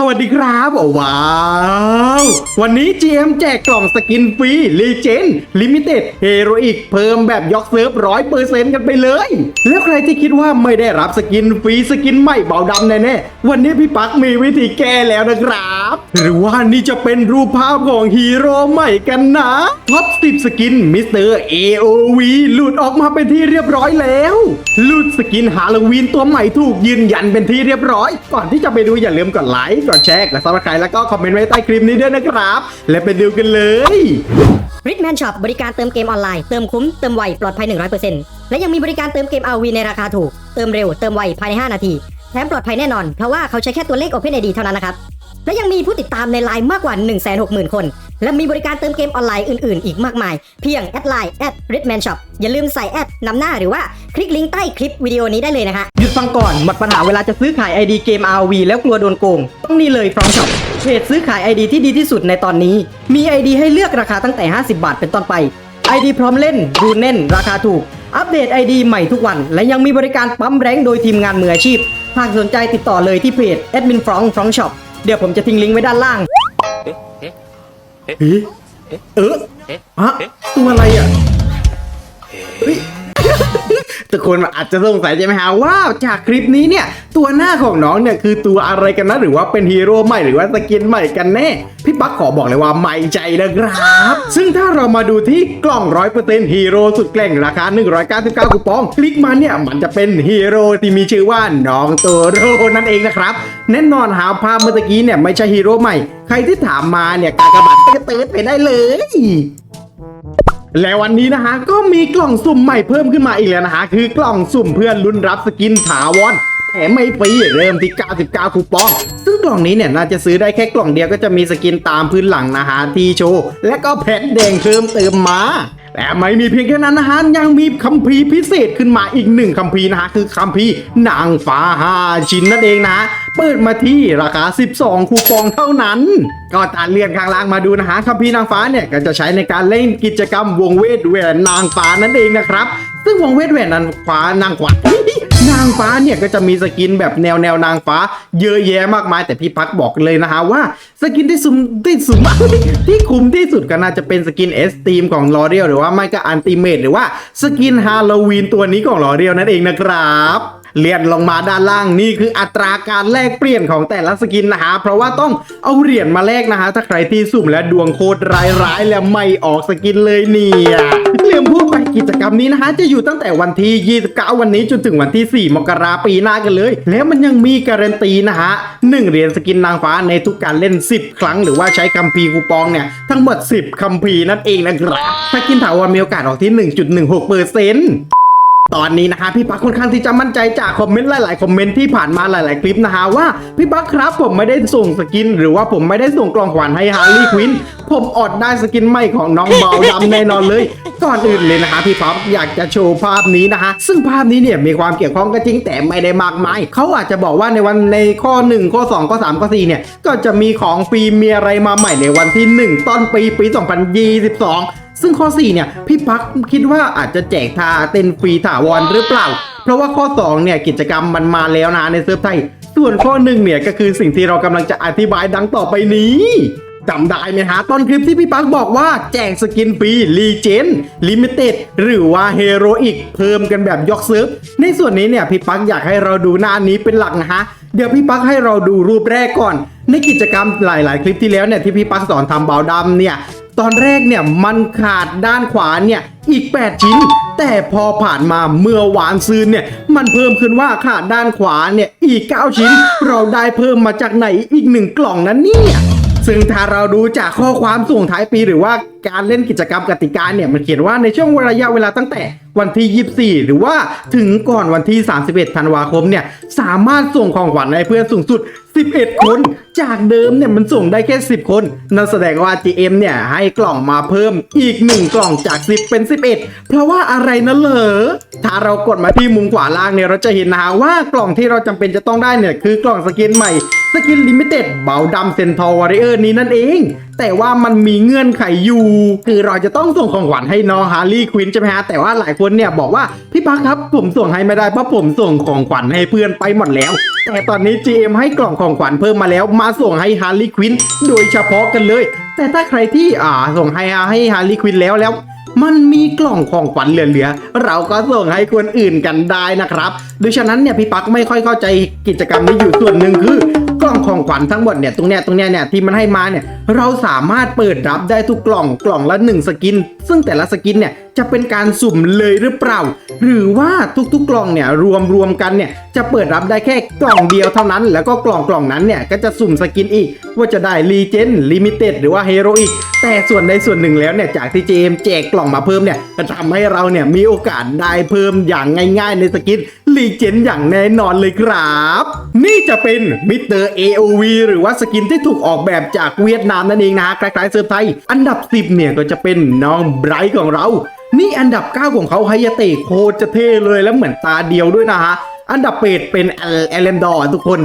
สวัสดีครับว้าว วันนี้ GM แจกกล่องสกินฟรีลีเจนลิมิเต็ดเฮโรอีกเพิ่มแบบยกเซิร์ฟร้อยเปอร์เซ็นต์กันไปเลย แล้วใครที่คิดว่าไม่ได้รับสกินฟรีสกินใหม่เบาดำแน่ๆ วันนี้พี่ปักมีวิธีแก้แล้วนะครับ หรือว่านี่จะเป็นรูปภาพของฮีโร่ใหม่กันนะท็อป10สกินมิสเตอร์ AOV หลุดออกมาเป็นที่เรียบร้อยแล้วหลุดสกินฮาโลวีนตัวใหม่ถูกยืนยันเป็นที่เรียบร้อย ก่อนที่จะไปดูอย่าลืมกดไลค์กดแชร์กดซับสไครต์แล้วก็คอมเมนต์ไว้ใต้คลิปนี้ด้วยนะครับ และไปดูกันเลยริดแมนช็อปบริการเติมเกมออนไลน์ เติมคุ้ม เติมไว ปลอดภัย 100%และยังมีบริการเติมเกมอาวีในราคาถูก เติมเร็ว เติมไว ภายใน 5 นาที แถมปลอดภัยแน่นอน เพราะว่าเขาใช้แค่ตัวเลข OpenID เท่านั้นนะครับ และยังมีผู้ติดตามในไลน์มากกว่า 160,000 คน และมีบริการเติมเกมออนไลน์อื่นๆ อีกมากมาย เพียงแอดไลน์แอดริทแมนช็อปอย่าลืมใส่แอดนำหน้าหรือว่าคลิกลิงก์ใต้คลิปวิดีโอนี้ได้เลยนะฮะหยุดฟังก่อนหมดปัญหาเวลาจะซื้อขาย ID เกม RV แล้วกลัวโดนโกง ต้องนี่เลยฟรองช็อปเพจซื้อขาย ID ที่ดีที่สุดในตอนนี้ มี ID ให้เลือกราคาตั้งแต่ 50 บาทเป็นต้นไป ID พร้อมเล่นดูแน่น ราคาถูก อัปเดต ID ใหม่ทุกวัน และยังมีบริการปั๊มแรงโดยทีมงานมืออาชีพหากสนใจติดต่อเลยที่เพจ Admin f r o n g f r o n g Shop เดี๋ยวผมจะทิ้งลิงก์ไว้ด้านล่าง เอ๊ะ เออฮะตัวอะไรอะ ทุกคนอาจจะสงสัยใช่ไหมฮะว่าจากคลิปนี้เนี่ยตัวหน้าของน้องเนี่ยคือตัวอะไรกันนะหรือว่าเป็นฮีโร่ใหม่หรือว่าสกินใหม่กันแน่พี่ปักขอบอกเลยว่าใหม่ใจนะครับ ซึ่งถ้าเรามาดูที่กล่อง100%ฮีโร่สุดแกร่งราคา 199คูปอง คลิกมาเนี่ยมันจะเป็นฮีโร่ที่มีชื่อว่าน้องโตโรนั่นเองนะครับ แน่นอนหาภาพเมื่อกี้เนี่ยไม่ใช่ฮีโร่ใหม่ ใครที่ถามมาเนี่ยกากบาดเตือนๆไปได้เลย และวันนี้นะฮะก็มีกล่องสุ่มใหม่เพิ่มขึ้นมาอีกแล้วนะฮะคือกล่องสุ่มเพื่อนรุ่นรับสกินถาวรแถมไม่ฟรีเริ่มที่ 99 คูปอง ซึ่งกล่องนี้เนี่ยน่าจะซื้อได้แค่กล่องเดียวก็จะมีสกินตามพื้นหลังนะฮะที่โชว์ และก็แผ่นแดงเพิ่มเติมมา แต่ไม่มีเพียงแค่นั้นนะฮะยังมีคัมภีร์พิเศษขึ้นมาอีกหนึ่งคัมภีร์นะฮะคือคัมภีร์นางฟ้าห้าชิ้นนั่นเองนะเปิดมาที่ราคา 12 คูปองเท่านั้น ก็ตาเลื่อนข้างล่างมาดูนะฮะคัมภีร์นางฟ้าเนี่ยก็จะใช้ในการเล่นกิจกรรมวงเวทแหวนนางฟ้านั่นเองนะครับ ซึ่งวงเวทแหวนนางฟ้านางขวัญนางฟ้าเนี่ยก็จะมีสกินแบบแนวแนวนางฟ้า เยอะแยะมากมาย แต่พี่พักบอกเลยนะฮะว่าสกินที่สุมที่สุมที่คุ้มที่สุดก็น่าจะเป็นสกินเอสตีมของลอเรียลหรือว่าไม่ก็อันติเมตหรือว่าสกินฮาโลวีนตัวนี้ของลอเรียลนั่นเองนะครับ เลียนลงมาด้านล่างนี่คืออัตราการแลกเปลี่ยนของแต่ละสกินนะฮะเพราะว่าต้องเอาเหรียญมาแลกนะฮะถ้าใครที่สุ่มและดวงโคตรร้ายๆแล้วไม่ออกสกินเลยเนี่ยลืมพูดไปกิจกรรมนี้นะฮะจะอยู่ตั้งแต่วันที่ 29 วันนี้จนถึงวันที่ 4 มกราปีหน้ากันเลย แล้วมันยังมีการันตีนะฮะหนึ่งเหรียญสกินนางฟ้าในทุกการเล่น 10 ครั้งหรือว่าใช้คัมภีร์คูปองเนี่ยทั้งหมด 10คัมภีร์นั่นเองนะครับถ้ากินถาวรมีโอกาสออกที่ 1.16เปอร์เซ็นต์ ตอนนี้นะฮะพี่ปักค่อนข้างที่จะมั่นใจจากคอมเมนต์หลายๆคอมเมนต์ที่ผ่านมาหลาย ๆ คลิปนะฮะว่าพี่ปักครับผมไม่ได้ส่งสกิน หรือว่าผมไม่ได้ส่งกล่องขวัญให้ฮาร์ลีควินผมอดได้สกินใหม่ของน้องเบาดำแน่นอนเลย ก่อนอื่นเลยนะฮะพี่ป๊อปอยากจะโชว์ภาพนี้นะฮะซึ่งภาพนี้เนี่ยมีความเกี่ยวข้องก็จริงแต่ไม่ได้มากมายเขาอาจจะบอกว่าในวันในข้อ 1 ข้อ 2 ข้อ 3 ข้อ 4 เนี่ย ก็จะมีของฟรีมีอะไรมาใหม่ในวันที่ 1 ต้นปีปี 2022 ซึ่งข้อ 4 เนี่ย พี่พักคิดว่าอาจจะแจกทาเต้นฟรีถาวรหรือเปล่า เพราะว่าข้อ 2 เนี่ย กิจกรรมมันมาแล้วนะในเซิร์ฟไทย ส่วนข้อหนึ่งเนี่ย ก็คือสิ่งที่เรากำลังจะอธิบายดังต่อไปนี้จำได้ไหมฮะตอนคลิปที่พี่ปักบอกว่าแจกสกินฟรีรีเจนลิมิเต็ดหรือว่าเฮโรอีกเพิ่มกันแบบยกเซิร์ฟในส่วนนี้เนี่ยพี่ปักอยากให้เราดูหน้านี้เป็นหลักนะฮะ เดี๋ยวพี่ปักให้เราดูรูปแรกก่อน ในกิจกรรมหลาย ๆ คลิปที่แล้วเนี่ยที่พี่ปักสอนทำเบาดำเนี่ย ตอนแรกเนี่ยมันขาดด้านขวาเนี่ยอีก 8 ชิ้น แต่พอผ่านมาเมื่อหวานซืนเนี่ยมันเพิ่มขึ้นว่าขาดด้านขวาเนี่ยอีก 9 ชิ้น เราได้เพิ่มมาจากไหนอีกหนึ่งกล่องนั้นเนี่ย ซึ่งถ้าเราดูจากข้อความส่งท้ายปีหรือว่าการเล่นกิจกรรมกติกาเนี่ยมันเขียนว่าในช่วงระยะเวลาตั้งแต่วันที่ 24 หรือว่าถึงก่อนวันที่ 31 ธันวาคมเนี่ยสามารถส่งของขวัญให้เพื่อนสูงสุด 11 คน จากเดิมเนี่ยมันส่งได้แค่ 10 คนนั่นแสดงว่า GM เนี่ยให้กล่องมาเพิ่มอีก 1 กล่องจาก 10 เป็น 11 เพราะว่าอะไรนะเหรอ ถ้าเรากดมาที่มุมขวาล่างเนี่ยเราจะเห็นนะฮะว่ากล่องที่เราจำเป็นจะต้องได้เนี่ยคือกล่องสกินใหม่สกินลิมิเต็ดเบาดำเซนทอร์วอริเออร์นี้นั่นเอง แต่ว่ามันมีเงื่อนไขอยู่ คือเราจะต้องส่งของขวัญให้น้องฮาร์ลีควินใช่ไหมฮะ แต่ว่าหลายคนเนี่ยบอกว่าพี่ปักครับผมส่งให้ไม่ได้เพราะผมส่งของขวัญให้เพื่อนไปหมดแล้ว แต่ตอนนี้ GM ให้กล่องของขวัญเพิ่มมาแล้ว มาส่งให้ฮาร์ลีควินโดยเฉพาะกันเลย แต่ถ้าใครที่อ่าส่งให้ให้ฮาร์ลีควินแล้วแล้ว มันมีกล่องของขวัญเหลือๆเราก็ส่งให้คนอื่นกันได้นะครับโดยฉะนั้นเนี่ยพี่ปักไม่ค่อยเข้าใจกิจกรรมนี้อยู่ส่วนหนึ่งคือกล่องของขวัญทั้งหมดเนี่ยตรงเนี้ยตรงเนี้ยเนี่ยที่มันให้มาเนี่ยเราสามารถเปิดรับได้ทุกกล่องกล่องละหนึ่งสกิน ซึ่งแต่ละสกินเนี่ย จะเป็นการสุ่มเลยหรือเปล่า หรือว่าทุกๆกล่องเนี่ยรวมรวมกันเนี่ยจะเปิดรับได้แค่กล่องเดียวเท่านั้น แล้วก็กล่องกล่องนั้นเนี่ยก็จะสุ่มสกินอีก ว่าจะได้รีเจนลิมิเต็ดหรือว่าเฮโรอีกแต่ส่วนในส่วนหนึ่งแล้วเนี่ยจากที่เจมแจกกล่องมาเพิ่มเนี่ยจะทำให้เราเนี่ยมีโอกาสได้เพิ่มอย่างง่าย ๆ ในสกินรีเจนอย่างแน่นอนเลยครับ นี่จะเป็นมิเตอร์ AOV หรือว่าสกินที่ถูกออกแบบจากเวียดนามนั่นเองนะคล้ายๆเซิร์ฟไทย อันดับ 10 เนี่ยก็จะเป็นน้องไบรท์ของเรา นี่อันดับ 9 ของเขาไฮยาเตะโคตรจะเท่เลยแล้วเหมือนตาเดียวด้วยนะฮะ อันดับเป็ดเป็นเอเลนดอร์ทุกคน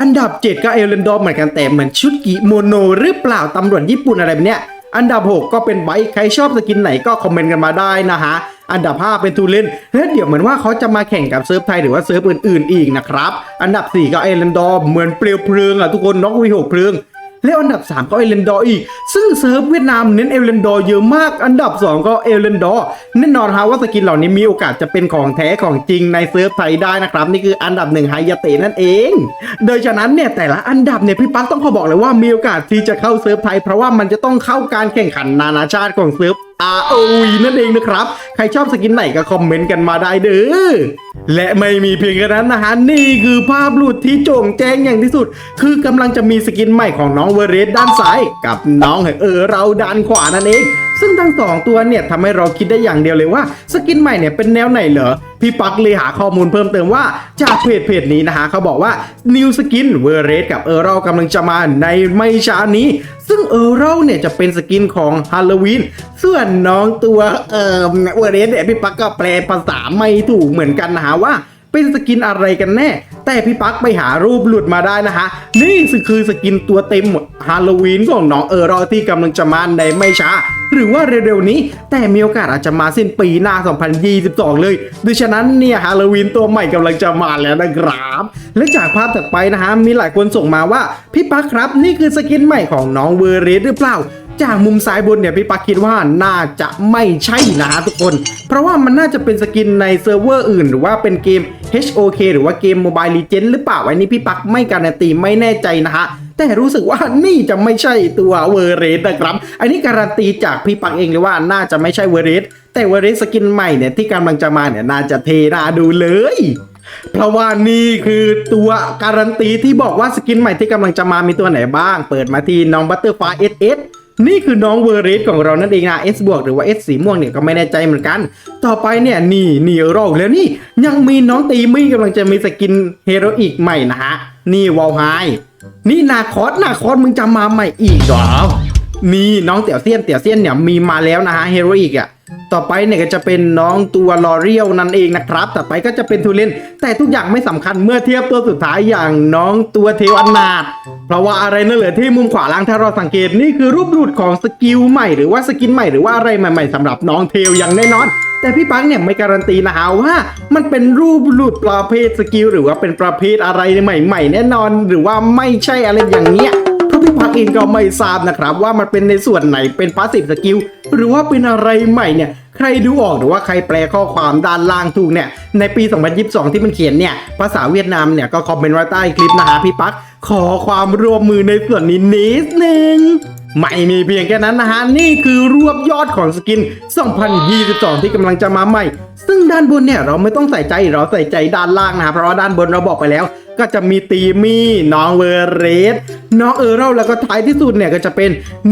อันดับ 7 ก็เอเลนดอร์เหมือนกันแต่เหมือนชุดกิโมโนหรือเปล่าตำรวจญี่ปุ่นอะไรแบบเนี้ยอันดับ 6 ก็เป็นไบค์ใครชอบสกินไหนก็คอมเมนต์กันมาได้นะฮะ อันดับ 5 เป็นทูเลนแล้วเดี๋ยวเหมือนว่าเขาจะมาแข่งกับเซิร์ฟไทยหรือว่าเซิร์ฟอื่นๆอีกนะครับ อันดับ 4 ก็เอเลนดอร์เหมือนเปลวเพลิงอะทุกคนน็อกวีหกเพลิง แล้วอันดับ 3 ก็เอเลนดออีก ซึ่งเซิร์ฟเวียดนามเน้นเอเลนดอเยอะมาก อันดับ 2 ก็เอเลนดอแน่นอนฮะว่าสกินเหล่านี้มีโอกาสจะเป็นของแท้ของจริงในเซิร์ฟไทยได้นะครับ นี่คืออันดับหนึ่งไฮยาเตนั่นเอง โดยฉะนั้นเนี่ยแต่ละอันดับเนี่ยพี่ปั๊กต้องขอบอกเลยว่ามีโอกาสที่จะเข้าเซิร์ฟไทยเพราะว่ามันจะต้องเข้าการแข่งขันนานาชาติของเซิร์ฟ ROV นั่นเองนะครับ ใครชอบสกินไหนก็คอมเมนต์กันมาได้เด้อ และไม่มีเพียงแค่นั้นนะฮะ นี่คือภาพหลุดที่โจ่งแจ้งอย่างที่สุด คือกำลังจะมีสกินใหม่ของน้องเวร์เรสด้านซ้าย กับน้องเออเราด้านขวานั่นเอง ซึ่งทั้งสองตัวเนี่ยทำให้เราคิดได้อย่างเดียวเลยว่า สกินใหม่เนี่ยเป็นแนวไหนเหรอ พี่ปักเลยหาข้อมูลเพิ่มเติมว่าจากเพจเพจนี้นะฮะเขาบอกว่า New Skin เวอร์เรสกับเออเรากำลังจะมาในไม่ช้านี้ ซึ่งเออเราเนี่ยจะเป็นสกินของฮาโลวีนส่วนน้องตัวเออเวอร์เรสเนี่ยพี่ปักก็แปลภาษาไม่ถูกเหมือนกันนะฮะว่าเป็นสกินอะไรกันแน่ แต่พี่ปักไปหารูปหลุดมาได้นะฮะ นี่คือสกินตัวเต็มฮาโลวีนของน้องเออรอที่กำลังจะมาในไม่ช้า หรือว่าเร็วๆนี้ แต่มีโอกาสอาจจะมาสิ้นปีหน้า 2022 เลยดังฉะนั้นเนี่ยฮาโลวีนตัวใหม่กำลังจะมาแล้วนะครับ และจากภาพถัดไปนะฮะมีหลายคนส่งมาว่าพี่ปักครับนี่คือสกินใหม่ของน้องเวอร์เรสหรือเปล่าจากมุมซ้ายบนเนี่ยพี่ปักคิดว่าน่าจะไม่ใช่นะฮะทุกคน เพราะว่ามันน่าจะเป็นสกินในเซิร์ฟเวอร์อื่น หรือว่าเป็นเกม HOK หรือว่าเกม Mobile Legends หรือเปล่าอันนี้พี่ปักไม่การันตีไม่แน่ใจนะฮะ แต่รู้สึกว่านี่จะไม่ใช่ตัวเวอร์เรสนะครับ อันนี้การันตีจากพี่ปักเองเลยว่าน่าจะไม่ใช่เวอร์เรสแต่เวอร์เรสสกินใหม่เนี่ยที่กำลังจะมาเนี่ยน่าจะเทน่าดูเลยเพราะว่านี่คือตัวการันตีที่บอกว่าสกินใหม่ที่กำลังจะมามีตัวไหนบ้าง เปิดมาที่น้องบัตเตอร์ฟ s SS นี่คือน้องเวอร์เรสของเรานั่นเองนะ S บวกหรือว่า S สีม่วงเนี่ยก็ไม่แน่ใจเหมือนกัน ต่อไปเนี่ยนี่นี่โรคแล้วนี่ยังมีน้องตีมี่กำลังจะมีสกินเฮโรอีกใหม่นะฮะ นี่วอลไฮ นี่นาคอสนาคอสมึงจะมาใหม่อีกเหรอนี่น้องเตี่ยวเซียนเตี่ยวเซียนเนี่ยมีมาแล้วนะฮะเฮโรอีกอะต่อไปเนี่ยก็จะเป็นน้องตัวลอเรียลนั่นเองนะครับ ต่อไปก็จะเป็นทูเลนแต่ทุกอย่างไม่สำคัญเมื่อเทียบตัวสุดท้ายอย่างน้องตัวเทวันนาดเพราะว่าอะไรนั่นเหลือที่มุมขวาล่างถ้าเราสังเกตนี่คือรูปหลุดของสกิลใหม่หรือว่าสกินใหม่หรือว่าอะไรใหม่ๆสำหรับน้องเทลอย่างแน่นอน แต่พี่ปังเนี่ยไม่การันตีนะฮะว่า มันเป็นรูปหลุดประเภทสกิลหรือว่าเป็นประเภทอะไรใหม่ ๆ แน่นอนหรือว่าไม่ใช่อะไรอย่างเงี้ยเพราะพี่พักเองก็ไม่ทราบนะครับ ว่ามันเป็นในส่วนไหนเป็นพาสซีฟสกิลหรือว่าเป็นอะไรใหม่เนี่ยใครดูออกหรือว่าใครแปลข้อความด้านล่างถูกเนี่ยในปี 2022 ที่มันเขียนเนี่ยภาษาเวียดนามเนี่ยก็คอมเมนต์ไว้ใต้คลิปนะฮะพี่ปักขอความร่วมมือในส่วนนี้นิดนึง ไม่มีเพียงแค่นั้นนะฮะ นี่คือรวบยอดของสกิน 2022 ที่กำลังจะมาใหม่ ซึ่งด้านบนเนี่ยเราไม่ต้องใส่ใจเราใส่ใจด้านล่างนะครับเพราะว่าด้านบนเราบอกไปแล้ว ก็จะมีตีมี่น้องเวอร์เรสน้องเออร์เรลแล้วก็ท้ายที่สุดเนี่ยก็จะเป็น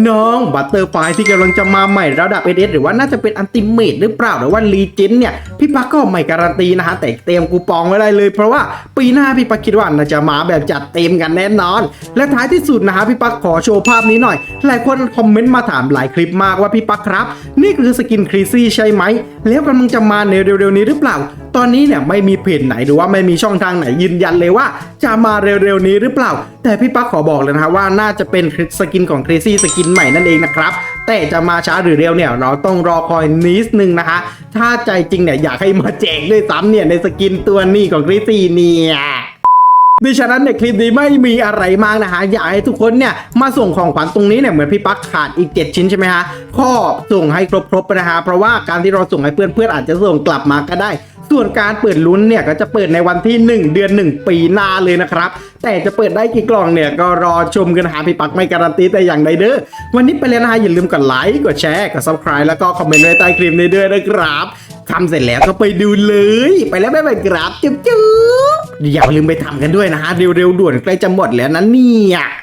น้องบัตเตอร์ไฟที่กำลังจะมาใหม่ระดับเอเดหรือว่าน่าจะเป็นอันติเมตหรือเปล่าหรือว่าลีเจนเนี่ยพี่ปักก็ไม่การันตีนะฮะแต่เตรียมกูปองไว้ได้เลย เพราะว่าปีหน้าพี่ปักคิดว่าน่าจะมาแบบจัดเต็มกันแน่นอน และท้ายที่สุดนะฮะพี่ปักขอโชว์ภาพนี้หน่อย หลายคนคอมเมนต์มาถามหลายคลิปมากว่าพี่ปักครับ นี่คือสกินครีซี่ใช่ไหม แล้วกำลังจะมาในเร็วๆนี้หรือเปล่า ตอนนี้เนี่ยไม่มีเพจไหนหรือว่าไม่มีช่องทางไหนยืนยันเลยว่า จะมาเร็วๆนี้หรือเปล่า แต่พี่ปั๊กขอบอกเลยนะฮะว่าน่าจะเป็นสกินของครีซี่สกินใหม่นั่นเองนะครับแต่จะมาช้าหรือเร็วเนี่ยเราต้องรอคอยนิดนึงนะคะ ถ้าใจจริงเนี่ยอยากให้มาแจกด้วยซ้ำเนี่ยในสกินตัวนี้ของครีซี่เนี่ย ดิฉะนั้นเนี่ยคลิปนี้ไม่มีอะไรมากนะฮะอยากให้ทุกคนเนี่ยมาส่งของขวัญตรงนี้เนี่ยเหมือนพี่ปั๊กขาดอีก 7 ชิ้นใช่ไหมฮะข้อส่งให้ครบๆนะฮะเพราะว่าการที่เราส่งให้เพื่อนๆอาจจะส่งกลับมาก็ได้ ส่วนการเปิดลุ้นเนี่ยก็จะเปิดในวันที่ 1 เดือน 1 ปีหน้าเลยนะครับ แต่จะเปิดได้กี่กล่องเนี่ยก็รอชมกันนะฮะพี่ปักไม่การันตีแต่อย่างใดเด้อวันนี้ไปเลยนะฮะอย่าลืมกดไลค์กดแชร์กด subscribe แล้วก็คอมเมนต์ไว้ใต้คลิปนี้ด้วยนะครับทำเสร็จแล้วก็ไปดูเลย ไปแล้วบ๊ายบายครับจุ๊บๆอย่าลืมไปทำกันด้วยนะฮะเร็วๆด่วนใกล้จะหมดแล้วนะเนี่ย